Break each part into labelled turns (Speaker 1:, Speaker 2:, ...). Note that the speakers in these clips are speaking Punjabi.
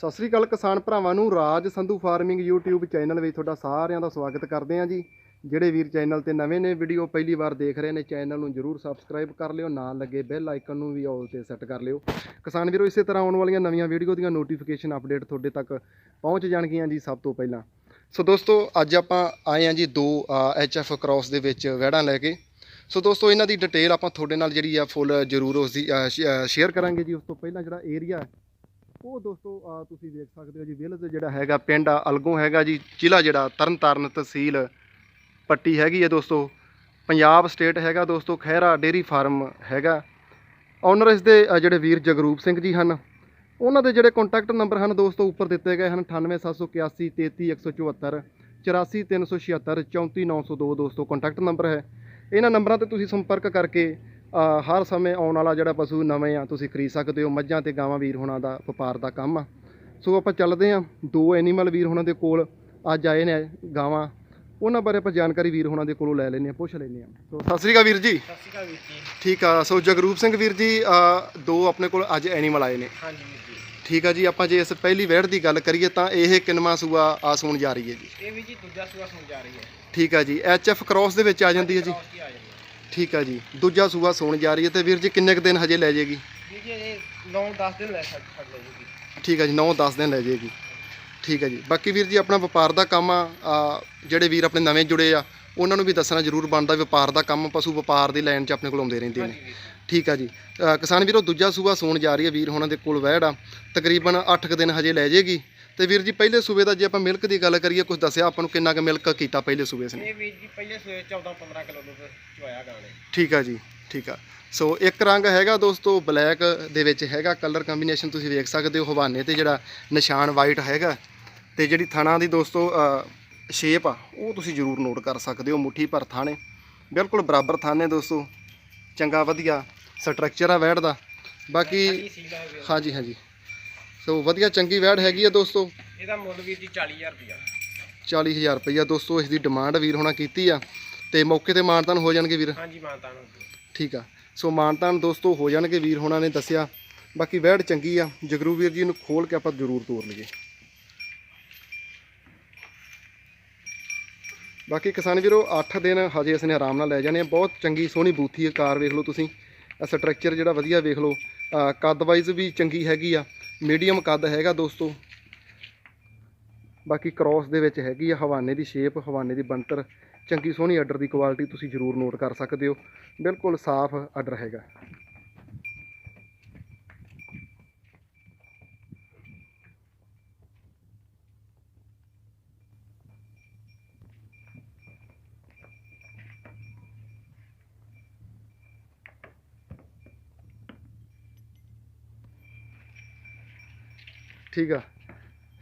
Speaker 1: ਸਤਿ ਸ੍ਰੀ ਅਕਾਲ ਕਿਸਾਨ ਭਰਾਵਾਂ ਨੂੰ, Raj Sandhu farming YouTube channel ਵਿੱਚ ਤੁਹਾਡਾ ਸਾਰਿਆਂ ਦਾ ਸਵਾਗਤ ਕਰਦੇ ਹਾਂ ਜੀ। ਜਿਹੜੇ ਵੀਰ ਚੈਨਲ ਤੇ ਨਵੇਂ ਨੇ ਵੀਡੀਓ ਪਹਿਲੀ ਵਾਰ ਦੇਖ ਰਹੇ ਨੇ, ਚੈਨਲ ਨੂੰ ਜਰੂਰ ਸਬਸਕ੍ਰਾਈਬ ਕਰ ਲਿਓ, ਨਾਲ ਲੱਗੇ ਬੈਲ ਆਈਕਨ ਨੂੰ ਵੀ ਆਲ ਤੇ ਸੈੱਟ ਕਰ ਲਿਓ। ਕਿਸਾਨ ਵੀਰੋ, ਇਸੇ ਤਰ੍ਹਾਂ ਆਉਣ ਵਾਲੀਆਂ ਨਵੀਆਂ ਵੀਡੀਓ ਦੀਆਂ ਨੋਟੀਫਿਕੇਸ਼ਨ ਅਪਡੇਟ ਤੁਹਾਡੇ ਤੱਕ ਪਹੁੰਚ ਜਾਣਗੀਆਂ ਜੀ ਸਭ ਤੋਂ ਪਹਿਲਾਂ। ਸੋ ਦੋਸਤੋ, ਅੱਜ ਆਪਾਂ ਆਏ ਹਾਂ ਜੀ ਦੋ ਐਚਐਫ ਕ੍ਰਾਸ ਦੇ ਵਿੱਚ ਵਹਿੜਾਂ ਲੈ ਕੇ। ਸੋ ਦੋਸਤੋ, ਇਹਨਾਂ ਦੀ ਡਿਟੇਲ ਆਪਾਂ ਤੁਹਾਡੇ ਨਾਲ ਜਿਹੜੀ ਆ ਫੁੱਲ ਜਰੂਰ ਉਸ ਦੀ ਸ਼ੇਅਰ ਕਰਾਂਗੇ ਜੀ। ਉਸ ਤੋਂ ਪਹਿਲਾਂ ਜਿਹੜਾ ਏਰੀਆ ਉਹ ਦੋਸਤੋ ਤੁਸੀਂ ਦੇਖ ਸਕਦੇ ਹੋ ਜੀ, ਵਿਲਜ ਜਿਹੜਾ ਹੈਗਾ, ਪਿੰਡ ਆ, ਅਲਗੋਂ ਹੈਗਾ ਜੀ, ਜ਼ਿਲ੍ਹਾ ਜਿਹੜਾ, ਤਰਨਤਾਰਨ ਤਹਿਸੀਲ ਪੱਟੀ ਹੈਗੀ ਹੈ ਦੋਸਤੋ। ਪੰਜਾਬ ਸਟੇਟ ਹੈਗਾ ਦੋਸਤੋ, ਖਹਿਰਾ ਡੇਰੀ ਫਾਰਮ ਹੈਗਾ। ਓਨਰ ਇਸ ਦੇ ਜਿਹੜੇ ਵੀਰ ਜਗਰੂਪ ਸਿੰਘ ਜੀ ਹਨ, ਉਹਨਾਂ ਦੇ ਜਿਹੜੇ ਕੰਟੈਕਟ ਨੰਬਰ ਹਨ ਦੋਸਤੋ, ਉੱਪਰ ਦਿੱਤੇ ਗਏ ਹਨ 98781 33174 84376 34902 ਦੋਸਤੋ ਕੰਟੈਕਟ ਨੰਬਰ ਹੈ। ਇਹਨਾਂ ਨੰਬਰਾਂ ਤੇ ਤੁਸੀਂ ਸੰਪਰਕ ਕਰਕੇ ਹਰ ਸਮੇਂ ਆਉਣ ਵਾਲਾ ਜਿਹੜਾ ਪਸ਼ੂ ਨਵੇਂ ਆ ਤੁਸੀਂ ਖਰੀਦ ਸਕਦੇ ਹੋ। ਮੱਝਾਂ ਤੇ ਗਾਵਾਂ ਵੀਰ ਹੋਣਾ ਦਾ ਵਪਾਰ ਦਾ ਕੰਮ ਆ। ਸੋ ਆਪਾਂ ਚੱਲਦੇ ਹਾਂ। ਦੋ ਐਨੀਮਲ ਵੀਰ ਹੋਣਾ ਦੇ ਕੋਲ ਅੱਜ ਆਏ ਨੇ ਗਾਵਾਂ। ਉਹਨਾਂ ਬਾਰੇ ਆਪਾਂ ਜਾਣਕਾਰੀ ਵੀਰ ਹੋਣਾ ਦੇ ਕੋਲੋਂ ਲੈ ਲੈਂਦੇ ਹਾਂ ਪੁੱਛ ਲੈਂਦੇ ਹਾਂ। ਸੋ ਸਤਿ ਸ੍ਰੀ ਅਕਾਲ ਵੀਰ ਜੀ।
Speaker 2: ਸਤਿ ਸ਼੍ਰੀ ਅਕਾਲ ਵੀਰ ਜੀ।
Speaker 1: ਠੀਕ ਆ। ਸੋ ਜਗਰੂਪ ਸਿੰਘ ਵੀਰ ਜੀ ਦੋ ਆਪਣੇ ਕੋਲ ਅੱਜ ਐਨੀਮਲ ਆਏ ਨੇ।
Speaker 2: ਹਾਂਜੀ ਵੀਰ ਜੀ।
Speaker 1: ਠੀਕ ਆ ਜੀ ਆਪਾਂ ਜੇ ਇਸ ਪਹਿਲੀ ਵਹਿੜ ਦੀ ਗੱਲ ਕਰੀਏ ਤਾਂ ਇਹ ਕਿੰਨਵਾਂ ਸੂਆ ਆ ਸੂਣ ਜਾ ਰਹੀ ਹੈ ਜੀ।
Speaker 2: ਇਹ ਵੀ ਜੀ ਦੂਜਾ ਸੂਆ ਸੁਣ ਜਾ ਰਹੀ ਹੈ।
Speaker 1: ਠੀਕ ਆ ਜੀ ਐਚਐਫ ਕ੍ਰਾਸ ਦੇ ਵਿੱਚ ਆ ਜਾਂਦੀ ਹੈ ਜੀ।
Speaker 2: ਆ
Speaker 1: ਠੀਕ ਆ ਜੀ। ਦੂਜਾ ਸੂਆ ਸੂਣ ਜਾ ਰਹੀ ਹੈ ਤੇ ਵੀਰ ਜੀ ਕਿੰਨੇ ਕੁ ਦਿਨ ਹਜੇ ਲੈ ਜਾਏਗੀ?
Speaker 2: ਜੀ ਇਹ 9-10 ਦਿਨ ਲੈ ਛੱਡ ਛੱਡ ਜੀ।
Speaker 1: ਠੀਕ ਹੈ ਜੀ 9-10 ਦਿਨ ਲੈ ਜਾਏਗੀ। ਠੀਕ ਹੈ ਜੀ। ਬਾਕੀ ਵੀਰ ਜੀ ਆਪਣਾ ਵਪਾਰ ਦਾ ਕੰਮ ਆ ਆ, ਜਿਹੜੇ ਵੀਰ ਆਪਣੇ ਨਵੇਂ ਜੁੜੇ ਆ ਉਹਨਾਂ ਨੂੰ ਵੀ ਦੱਸਣਾ ਜ਼ਰੂਰ ਬਣਦਾ ਵਪਾਰ ਦਾ ਕੰਮ ਪਸ਼ੂ ਵਪਾਰ ਦੀ ਲਾਈਨ 'ਚ ਆਪਣੇ ਕੋਲ ਆਉਂਦੇ ਰਹਿੰਦੇ ਨੇ।
Speaker 2: ਹਾਂਜੀ ਵੀਰ। ਜੀ।
Speaker 1: ਠੀਕ ਆ ਜੀ। ਅ, ਕਿਸਾਨ ਵੀਰੋ ਦੂਜਾ ਸੂਆ ਸੂਣ ਜਾ ਰਹੀ ਹੈ ਵੀਰ ਹੋਣਾ ਦੇ ਕੋਲ ਵਹਿੜ ਆ। ਤਕਰੀਬਨ 8 ਕੁ ਦਿਨ ਹਜੇ ਲੈ ਜਾਏਗੀ। ਤੇ ਵੀਰ ਜੀ ਪਹਿਲੇ ਸੂਬੇ ਦਾ ਜੇ ਆਪਾਂ ਮਿਲਕ ਦੀ ਗੱਲ ਕਰੀਏ ਕੁਝ ਦੱਸਿਆ ਆਪਾਂ ਨੂੰ ਕਿੰਨਾ ਕੁ ਮਿਲਕ ਕੀਤਾ ਪਹਿਲੇ ਸੂਬੇ ਨੇ?
Speaker 2: ਇਹ ਵੀਰ ਜੀ ਪਹਿਲੇ ਸੂਏ 14-15 ਕਿਲੋ ਦੁੱਧ ਚੁਆਇਆ ਗਾਣੇ
Speaker 1: ਠੀਕ ਆ ਜੀ ਠੀਕ ਆ। ਸੋ ਇੱਕ ਰੰਗ ਹੈਗਾ ਦੋਸਤੋ ਬਲੈਕ ਦੇ ਵਿੱਚ ਹੈਗਾ ਕਲਰ ਕੰਬੀਨੇਸ਼ਨ ਤੁਸੀਂ ਵੇਖ ਸਕਦੇ ਹੋ ਹਵਾਨੇ ਤੇ ਜਿਹੜਾ ਨਿਸ਼ਾਨ ਵਾਈਟ ਹੈਗਾ। ਤੇ ਜਿਹੜੀ ਥਣਾ ਦੀ ਦੋਸਤੋ ਸ਼ੇਪ ਆ ਉਹ ਤੁਸੀਂ ਜ਼ਰੂਰ ਨੋਟ ਕਰ ਸਕਦੇ ਹੋ ਮੁੱਠੀ ਭਰ ਥਾਣੇ। ਬਿਲਕੁਲ ਬਰਾਬਰ ਥਾਣੇ ਦੋਸਤੋ ਚੰਗਾ ਵਧੀਆ ਸਟਰਕਚਰ ਆ ਵੈੜ ਦਾ। ਬਾਕੀ। ਹਾਂਜੀ ਹਾਂਜੀ। ਸੋ ਵਧੀਆ ਚੰਗੀ ਵੈੜ ਹੈਗੀ ਆ ਦੋਸਤੋ।
Speaker 2: ਇਹਦਾ ਮੁੱਲ ਵੀਰ ਜੀ 40000 ਰੁਪਇਆ।
Speaker 1: 40000 ਰੁਪਈਆ ਦੋਸਤੋ ਇਸ ਦੀ ਡਿਮਾਂਡ ਵੀਰ ਹੋਣਾ ਕੀਤੀ ਆ। ਤੇ ਮੌਕੇ ਤੇ ਮਾਨਤਾਨ ਹੋ ਜਾਣਗੇ ਵੀਰ।
Speaker 2: ਹਾਂਜੀ ਮਾਨਤਾ ਨੂੰ
Speaker 1: ਠੀਕ ਆ। ਸੋ ਮਾਨਤਾਨ ਦੋਸਤੋ ਹੋ ਜਾਣਗੇ ਵੀਰ ਹੋਣਾ ਨੇ ਦੱਸਿਆ। ਬਾਕੀ ਵਹਿੜ ਚੰਗੀ ਆ। ਜਗਰੂ ਵੀਰ ਜੀ ਨੂੰ ਖੋਲ ਕੇ ਆਪਾਂ ਜ਼ਰੂਰ ਤੋਰ ਲਈਏ ਬਾਕੀ ਕਿਸਾਨ ਵੀਰੋ 8 ਦਿਨ ਹਜੇ ਇਸਨੇ ਆਰਾਮ ਨਾਲ ਲੈ ਜਾਣੇ ਆ। ਬਹੁਤ ਚੰਗੀ ਸੋਹਣੀ ਬੂਥੀ ਆ ਕਾਰ ਵੇਖ ਲਓ ਤੁਸੀਂ। ਸਟਰਕਚਰ ਜਿਹੜਾ ਵਧੀਆ ਵੇਖ ਲਓ। ਕੱਦ ਵਾਈਜ਼ ਵੀ ਚੰਗੀ ਹੈਗੀ ਆ। ਮੀਡੀਅਮ ਕੱਦ ਹੈਗਾ ਦੋਸਤੋ। ਬਾਕੀ ਕ੍ਰਾਸ ਦੇ ਵਿੱਚ ਹੈਗੀ ਆ ਹਵਾਨੇ ਦੀ ਸ਼ੇਪ ਹਵਾਨੇ ਦੀ ਬੰਤਰ ਚੰਗੀ ਸੋਹਣੀ ਆਰਡਰ ਦੀ ਕੁਆਲਿਟੀ ਤੁਸੀਂ ਜ਼ਰੂਰ ਨੋਟ ਕਰ ਸਕਦੇ ਹੋ। ਬਿਲਕੁਲ ਸਾਫ਼ ਆਰਡਰ ਹੈਗਾ। ਠੀਕ ਆ।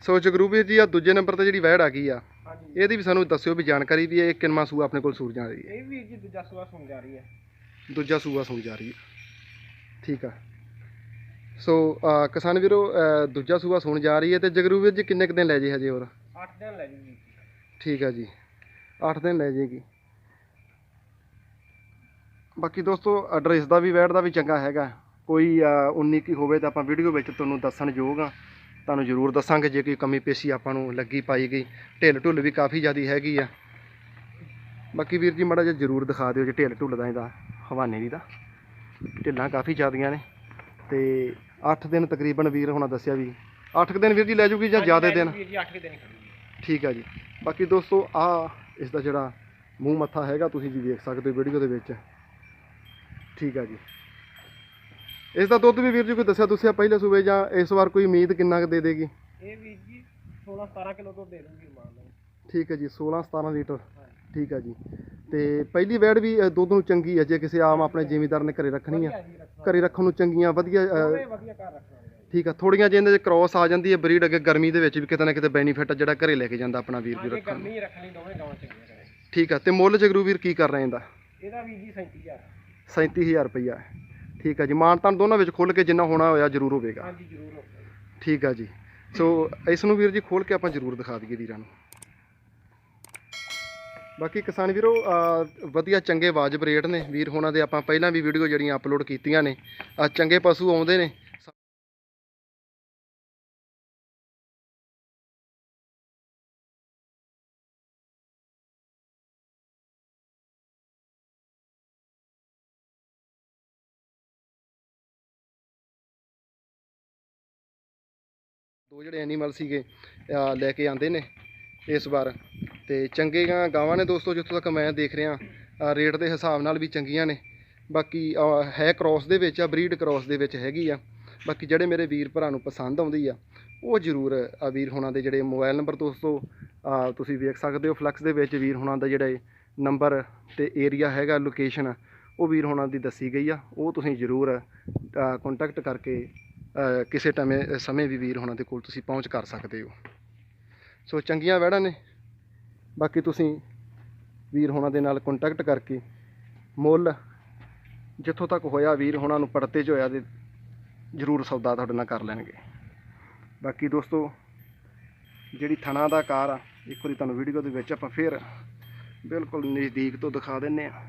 Speaker 1: ਸੋ ਜਗਰੂਪ ਵੀਰ ਜੀ ਆ ਦੂਜੇ ਨੰਬਰ ਤੇ ਜਿਹੜੀ ਵੈੜ ਆ ਗਈ ਆ
Speaker 2: ਹਾਂਜੀ।
Speaker 1: ਇਹਦੀ ਵੀ ਸਾਨੂੰ ਦੱਸਿਓ ਵੀ ਜਾਣਕਾਰੀ ਵੀ ਇਹ ਕਿੰਨਵਾਂ ਸੂਆ ਆਪਣੇ ਕੋਲ ਸੂਰ ਜਾ ਰਹੀ ਹੈ।
Speaker 2: ਇਹ ਵੀਰ ਜੀ ਦੂਜਾ ਸੂਆ ਸੁਣ ਜਾ ਰਹੀ ਹੈ।
Speaker 1: ਦੂਜਾ ਸੂਆ ਸੂਰ ਜਾ ਰਹੀ ਹੈ। ਠੀਕ ਆ। ਸੋ ਕਿਸਾਨ ਵੀਰੋ ਦੂਜਾ ਸੂਆ ਸੁਣ ਜਾ ਰਹੀ ਹੈ ਤੇ ਜਗਰੂਪ ਵੀਰ ਜੀ ਕਿੰਨੇ ਕੁ ਦਿਨ ਲੈ ਜੇ ਹਜੇ ਹੋਰ?
Speaker 2: 8 ਦਿਨ ਲੈ ਜੂ ਵੀਰ ਜੀ
Speaker 1: ਠੀਕ ਆ ਜੀ। 8 ਦਿਨ ਲੈ ਜੇਗੀ। ਬਾਕੀ ਦੋਸਤੋ ਐਡਰੈਸ ਦਾ ਵੀ ਵੈਟ ਦਾ ਵੀ ਚੰਗਾ ਹੈਗਾ। ਕੋਈ ਅਹ, 19 ਕੀ ਹੋਵੇ ਤਾਂ ਆਪਾਂ ਵੀਡੀਓ ਵਿੱਚ ਤੁਹਾਨੂੰ ਦੱਸਣ ਯੋਗ ਆ। ਤੁਹਾਨੂੰ ਜ਼ਰੂਰ ਦੱਸਾਂਗੇ ਜੇ ਕੋਈ ਕਮੀ ਪੇਸ਼ੀ ਆਪਾਂ ਨੂੰ ਲੱਗੀ ਪਾਈ ਗਈ। ਢਿੱਲ ਢੁੱਲ ਵੀ ਕਾਫੀ ਜ਼ਿਆਦੀ ਹੈਗੀ ਆ। ਬਾਕੀ ਵੀਰ ਜੀ ਮਾੜਾ ਜਿਹਾ ਜ਼ਰੂਰ ਦਿਖਾ ਦਿਓ ਜੇ ਢਿੱਲ ਢੁੱਲ ਦਾ ਇਹਦਾ ਹਵਾਨੇ ਦੀ ਦਾ। ਢਿੱਲਾਂ ਕਾਫੀ ਜ਼ਿਆਦੀਆਂ ਨੇ। ਤੇ 8 ਦਿਨ ਤਕਰੀਬਨ ਵੀਰ ਹੋਣਾ ਦੱਸਿਆ ਵੀ 8 ਦਿਨ ਵੀਰ ਜੀ ਲੈ ਜੂਗੀ ਜਾਂ ਜ਼ਿਆਦਾ ਦਿਨ?
Speaker 2: ਵੀਰ ਜੀ 8 ਦਿਨ
Speaker 1: ਠੀਕ ਆ ਜੀ। ਬਾਕੀ ਦੋਸਤੋ ਆ ਇਸ ਦਾ ਜਿਹੜਾ ਮੂੰਹ ਮੱਥਾ ਹੈਗਾ ਤੁਸੀਂ ਜੀ ਵੇਖ ਸਕਦੇ ਹੋ ਵੀਡੀਓ ਦੇ ਵਿੱਚ। ਠੀਕ ਆ ਜੀ। ਇਸ ਦਾ ਦੁੱਧ ਵੀ ਵੀਰ ਜੀ ਕੋਈ ਦੱਸਿਆ ਦੱਸਿਆ ਪਹਿਲੇ ਸੂਬੇ ਜਾਂ ਇਸ ਵਾਰ ਕੋਈ ਉਮੀਦ ਕਿੰਨਾ ਕੁ ਦੇ ਦੇਗੀ?
Speaker 2: ਇਹ ਵੀਰ ਜੀ 16-17 ਕਿਲੋ ਦੁੱਧ ਦੇ ਦੂੰਗੀ ਮਾਨ ਲਓ
Speaker 1: ਠੀਕ ਹੈ ਜੀ 16 17 ਲੀਟਰ। ਠੀਕ ਆ ਜੀ। ਤੇ ਪਹਿਲੀ ਵੈੜ ਵੀ ਅ, ਦੁੱਧ ਨੂੰ ਚੰਗੀ ਹੈ ਜੇ ਕਿਸੇ ਆਮ ਆਪਣੇ ਜ਼ਿਮੀਦਾਰ ਨੇ ਘਰੇ ਰੱਖਣੀ ਆ। ਘਰੇ ਰੱਖਣ ਨੂੰ ਚੰਗੀਆਂ ਵਧੀਆ ਅ,
Speaker 2: ਵਧੀਆ ਘਰ ਰੱਖਣਾ ਵੀਰ।
Speaker 1: ਠੀਕ ਆ ਥੋੜੀਆਂ ਜਿਹੇ ਇਹਦੇ ਚ ਕ੍ਰੋਸ ਆ ਜਾਂਦੀ ਹੈ ਬਰੀਡ ਅੱਗੇ ਗਰਮੀ ਦੇ ਵਿੱਚ ਵੀ ਕਿਤੇ ਨਾ ਕਿਤੇ ਬੈਨੀਫਿਟ ਜਿਹੜਾ ਘਰੇ ਲੈ ਕੇ ਜਾਂਦਾ ਆਪਣਾ ਵੀਰ ਵੀ ਰੱਖਣ ਨੂੰ।
Speaker 2: ਗਰਮੀ ਰੱਖਣੀ ਦੋਵੇਂ
Speaker 1: ਠੀਕ ਆ ਤੇ ਮੁੱਲ ਜਗਰੂ ਵੀਰ ਕੀ ਕਰ ਰਹੇ ਇਹਦਾ?
Speaker 2: ਇਹਦਾ ਵੀਰ ਜੀ 37000
Speaker 1: 37000 ਰੁਪਈਆ। ਠੀਕ ਆ ਜੀ ਮਾਨਤਾਨ ਦੋਨਾਂ ਵਿੱਚ ਖੁੱਲ ਕੇ ਜਿੰਨਾ ਹੋਣਾ ਹੋਇਆ ਜ਼ਰੂਰ ਹੋਵੇਗਾ।
Speaker 2: ਹਾਂਜੀ ਜ਼ਰੂਰ ਹੋਊਗਾ।
Speaker 1: ਠੀਕ ਆ ਜੀ। ਸੋ ਇਸ ਨੂੰ ਵੀਰ ਜੀ ਖੋਲ ਕੇ ਆਪਾਂ ਜ਼ਰੂਰ ਦਿਖਾ ਦਈਏ ਵੀਰਾਂ ਨੂੰ। ਬਾਕੀ ਕਿਸਾਨ ਵੀਰੋ ਅਹ ਵਧੀਆ ਚੰਗੇ ਵਾਜਬ ਰੇਟ ਨੇ। ਵੀਰ ਹੋਣਾ ਦੇ ਆਪਾਂ ਪਹਿਲਾਂ ਵੀ ਵੀਡੀਓ ਜਿਹੜੀਆਂ ਅਪਲੋਡ ਕੀਤੀਆਂ ਨੇ ਆ ਚੰਗੇ ਪਸ਼ੂ ਆਉਂਦੇ ਨੇ। ਦੋ ਜਿਹੜੇ ਐਨੀਮਲ ਸੀਗੇ ਲੈ ਕੇ ਆਂਦੇ ਨੇ ਇਸ ਵਾਰ। ਤੇ ਚੰਗੇ ਗਾਵਾਂ ਨੇ ਦੋਸਤੋ, ਜਿੱਥੋਂ ਤੱਕ ਮੈਂ ਦੇਖ ਰਿਹਾ ਰੇਟ ਦੇ ਹਿਸਾਬ ਨਾਲ ਵੀ ਚੰਗੀਆਂ ਨੇ। ਬਾਕੀ ਹੈ ਕ੍ਰਾਸ ਦੇ ਵਿੱਚ, ਆ ਬਰੀਡ ਕ੍ਰਾਸ ਦੇ ਵਿੱਚ ਹੈਗੀ ਆ। ਬਾਕੀ ਜਿਹੜੇ ਮੇਰੇ ਵੀਰ ਭਰਾ ਨੂੰ ਪਸੰਦ ਆਉਂਦੀ ਆ, ਉਹ ਜ਼ਰੂਰ, ਆ, ਵੀਰ ਹੋਣਾ ਦੇ ਜਿਹੜੇ ਮੋਬਾਈਲ ਨੰਬਰ ਦੋਸਤੋ ਤੁਸੀਂ ਵੇਖ ਸਕਦੇ ਹੋ ਫਲੈਕਸ ਦੇ ਵਿੱਚ ਵੀਰ ਹੋਣਾ ਦਾ ਜਿਹੜਾ ਨੰਬਰ ਤੇ ਏਰੀਆ ਹੈਗਾ ਲੋਕੇਸ਼ਨ ਉਹ ਵੀਰ ਹੋਣਾ ਦੀ ਦੱਸੀ ਗਈ ਆ। ਉਹ ਤੁਸੀਂ ਜ਼ਰੂਰ ਕੰਟੈਕਟ ਕਰਕੇ ਕਿਸੇ ਟਮੇ ਸਮੇਂ ਵੀ ਵੀਰ ਹੋਣਾ ਦੇ ਕੋਲ ਤੁਸੀਂ ਪਹੁੰਚ ਕਰ ਸਕਦੇ ਹੋ। ਸੋ ਚੰਗੀਆਂ ਵੈੜਾਂ ਨੇ। ਬਾਕੀ ਤੁਸੀਂ ਵੀਰ ਹੋਣਾ ਦੇ ਨਾਲ ਕੰਟੈਕਟ ਕਰਕੇ ਮੁੱਲ ਜਿੱਥੋਂ ਤੱਕ ਹੋਇਆ ਵੀਰ ਹੋਣਾ ਨੂੰ ਪੜਤੇ 'ਚ ਹੋਇਆ ਤੇ ਜ਼ਰੂਰ ਸੌਦਾ ਤੁਹਾਡੇ ਨਾਲ ਕਰ ਲੈਣਗੇ। ਬਾਕੀ ਦੋਸਤੋ, ਜਿਹੜੀ ਥਣਾ ਦਾ ਕਾਰ ਆ, ਇੱਕ ਵਾਰੀ ਤੁਹਾਨੂੰ ਵੀਡੀਓ ਦੇ ਵਿੱਚ ਆਪਾਂ ਫੇਰ ਬਿਲਕੁਲ ਨਜ਼ਦੀਕ ਤੋਂ ਦਿਖਾ ਦਿੰਨੇ ਆ।